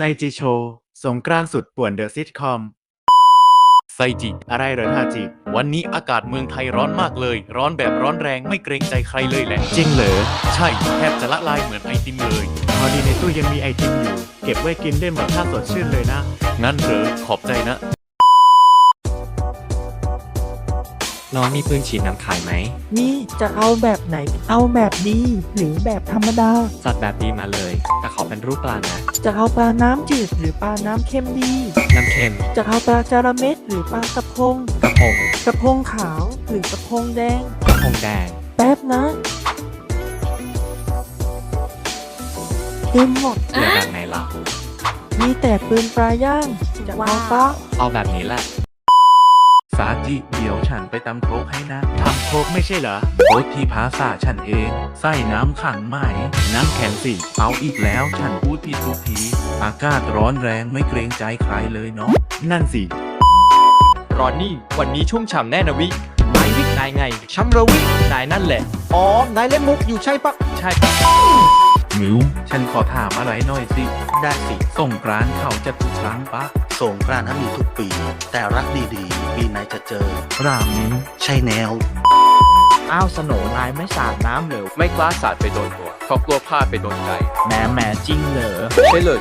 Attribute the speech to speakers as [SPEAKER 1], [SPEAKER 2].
[SPEAKER 1] ไซจิโชสงกรานต์สุดป่วนเดอะซิทคอม
[SPEAKER 2] ไซจิ
[SPEAKER 1] อะไรเหรอทาจิ
[SPEAKER 2] วันนี้อากาศเมืองไทยร้อนมากเลย ร้อนแบบร้อนแรงไม่เกรงใจใครเลยแหละ
[SPEAKER 1] จริงเหรอ
[SPEAKER 2] ใช่ แทบจะละลายเหมือนไอติมเลย
[SPEAKER 1] พอดีในตู้ยังมีไอติมอยู่ เก็บไว้กินได้หมดถ้าสดชื่นเลยนะ
[SPEAKER 2] งั้นเหรอขอบใจนะ
[SPEAKER 3] น้องมีปืนฉีดน้ำขายไหม
[SPEAKER 4] นี่จะเอาแบบไหน เอาแบบดีหรือแบบธรรมดา
[SPEAKER 3] จัดแบบดีมาเลย แต่ขอเป็นรูปปลานะ
[SPEAKER 4] จะเอาปลาน้ำจืดหรือปลาน้ำเค็มดี
[SPEAKER 3] น้ำเค็ม
[SPEAKER 4] จะเอาปลาจาระเม็ดหรือปลากระพง
[SPEAKER 3] กระพง
[SPEAKER 4] กระพงขาวหรือกระพงแดง
[SPEAKER 3] กระพงแดง
[SPEAKER 4] แป๊บนะปืนหมด
[SPEAKER 3] เหลือแบบไหนล่ะ
[SPEAKER 4] มีแต่ปืนปลาย่าง จะเอาปะ
[SPEAKER 3] เอาแบบนี้แหละ
[SPEAKER 5] สาจิเดี๋ยวฉันไปตำโครกให้นะ
[SPEAKER 1] ทำโคกไม่ใช่เหรอ
[SPEAKER 5] โคกที่ภาษาฉันเอง ใส่น้ำขังไหม น้ำแข็งสิเอาอีกแล้วฉันพูดผิดทุกที อากาศร้อนแรงไม่เกรงใจใครเลยเนาะ
[SPEAKER 1] นั่นสิ
[SPEAKER 6] รอนนี่ วันนี้ชุ่มฉ่ำแน่นะวิ นายวินายไงช้ำระวิ นายนั่นแหละ อ๋อ นายเล่นมุกอยู่ใช่ปะใช่
[SPEAKER 5] มิว ฉันขอถามอะไรหน่อยสิ
[SPEAKER 7] ได้สิ
[SPEAKER 5] ส่งกรานต์เขาจะทุกครั้งปะ
[SPEAKER 7] สงกรานต์นั้นมีทุกปี แต่รักดีๆ ปีไหนจะเจอ
[SPEAKER 5] รามมิว
[SPEAKER 7] ใช่แนว
[SPEAKER 6] อ้าวสโหนนายไม่สาดน้ำเหลว
[SPEAKER 8] ไม่กล้าสาดไปโดนหัวเพราะกลัวพลาดไปโดนใจ
[SPEAKER 6] แหมแหมจริงเหรอ
[SPEAKER 8] ใช่เลย